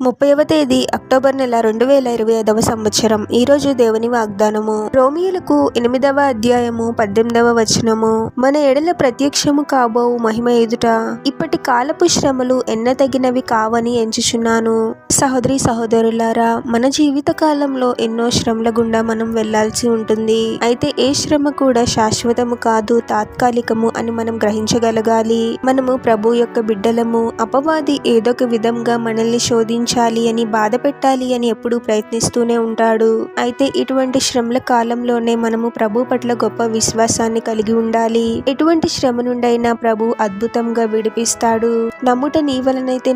ముప్పైవ తేదీ అక్టోబర్ నెల రెండు వేల ఇరవై ఐదవ సంవత్సరం. ఈరోజు దేవుని వాగ్దానము. రోమియులకు ఎనిమిదవ అధ్యాయము పద్దెనిమిదవ వచనము. మన ఎడల ప్రత్యక్షము కాబోవు మహిమ ఎదుట. ఇప్పటి కాలపు శ్రమలు ఎన్నతగినవి కావని ఎంచుచున్నాను. సహోదరి సహోదరులారా మన జీవిత కాలంలో ఎన్నో శ్రమల గుండా మనం వెళ్ళాల్సి ఉంటుంది. అయితే ఏ శ్రమ కూడా శాశ్వతము కాదు తాత్కాలికము అని మనం గ్రహించగలగాలి. మనము ప్రభు యొక్క బిడ్డలము. అపవాది ఏదొక విధంగా మనల్ని ఉంచాలి అని బాధ పెట్టాలి అని ఎప్పుడూ ప్రయత్నిస్తూనే ఉంటాడు. అయితే ఇటువంటి శ్రమల కాలంలోనే మనము ప్రభు పట్ల గొప్ప విశ్వాసాన్ని కలిగి ఉండాలి. ఎటువంటి శ్రమ నుండైనా ప్రభు అద్భుతంగా విడిపిస్తాడు. నమ్ముట నీ వలనైతే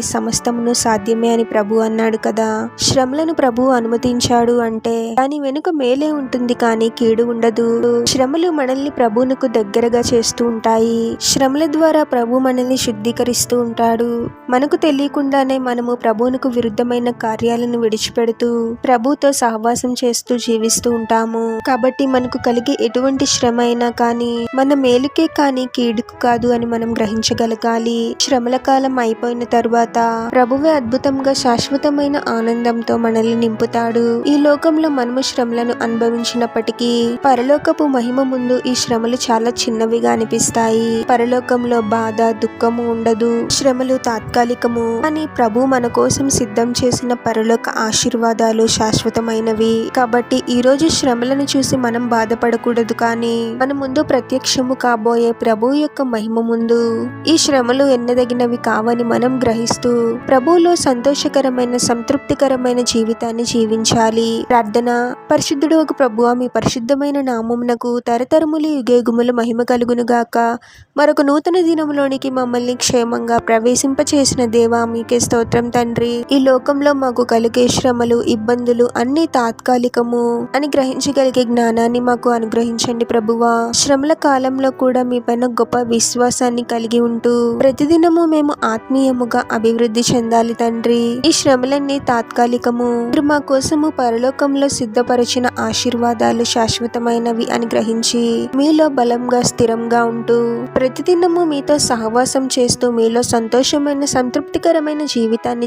సమస్తమును సాధ్యమే అని ప్రభు అన్నాడు కదా. శ్రమలను ప్రభు అనుమతించాడు అంటే దాని వెనుక మేలే ఉంటుంది కానీ కీడు ఉండదు. శ్రమలు మనల్ని ప్రభువునకు దగ్గరగా చేస్తూ ఉంటాయి. శ్రమల ద్వారా ప్రభు మనల్ని శుద్ధీకరిస్తూ ఉంటాడు. మనకు తెలియకుండానే మనము ప్రభువునకు విరుద్ధమైన కార్యాలను విడిచిపెడుతూ ప్రభుతో సహవాసం చేస్తూ జీవిస్తూ ఉంటాము. కాబట్టి మనకు కలిగే ఎటువంటి శ్రమ అయినా కానీ మన మేలుకే కానీ కీడుకు కాదు అని మనం గ్రహించగలగాలి. శ్రమల కాలం అయిపోయిన తరువాత ప్రభువే అద్భుతంగా శాశ్వతమైన ఆనందంతో మనల్ని నింపుతాడు. ఈ లోకంలో మనము శ్రమలను అనుభవించినప్పటికీ పరలోకపు మహిమ ముందు ఈ శ్రమలు చాలా చిన్నవిగా అనిపిస్తాయి. పరలోకంలో బాధ దుఃఖము ఉండదు. శ్రమలు తాత్కాలికము. అని ప్రభు మన కోసం సిద్ధం చేసిన పరలోక ఆశీర్వాదాలు శాశ్వతమైనవి. కాబట్టి ఈ రోజు శ్రమలను చూసి మనం బాధపడకూడదు కానీ మన ముందు ప్రత్యక్షము కాబోయే ప్రభు యొక్క మహిమ ముందు. ఈ శ్రమలు ఎన్నదగినవి కావని మనం గ్రహిస్తూ ప్రభువులో సంతోషకరమైన సంతృప్తికరమైన జీవితాన్ని జీవించాలి. ప్రార్థన. పరిశుద్ధుడు ఒక ప్రభు మీ పరిశుద్ధమైన నామమునకు తరతరములు యుగేగుములు మహిమ కలుగును గాక మరొక నూతన దినములోనికి మమ్మల్ని క్షేమంగా ప్రవేశింపచేసిన దేవా మీకే స్తోత్రం తండ్రి ఈ లోకంలో మాకు కలిగే శ్రమలు ఇబ్బందులు అన్ని తాత్కాలికము. అని గ్రహించగలిగే జ్ఞానాన్ని మాకు అనుగ్రహించండి ప్రభువా. శ్రమల కాలంలో కూడా మీ పైన గొప్ప విశ్వాసాన్ని కలిగి ఉంటూ ప్రతిదినము మేము ఆత్మీయముగా అభివృద్ధి చెందాలి తండ్రి. ఈ శ్రమలన్నీ తాత్కాలికము. మీరు మా కోసము పరలోకంలో సిద్ధపరిచిన ఆశీర్వాదాలు శాశ్వతమైనవి అని గ్రహించి మీలో బలంగా స్థిరంగా ఉంటూ ప్రతిదినము మీతో సహవాసం చేస్తూ మీలో సంతోషమైన సంతృప్తికరమైన జీవితాన్ని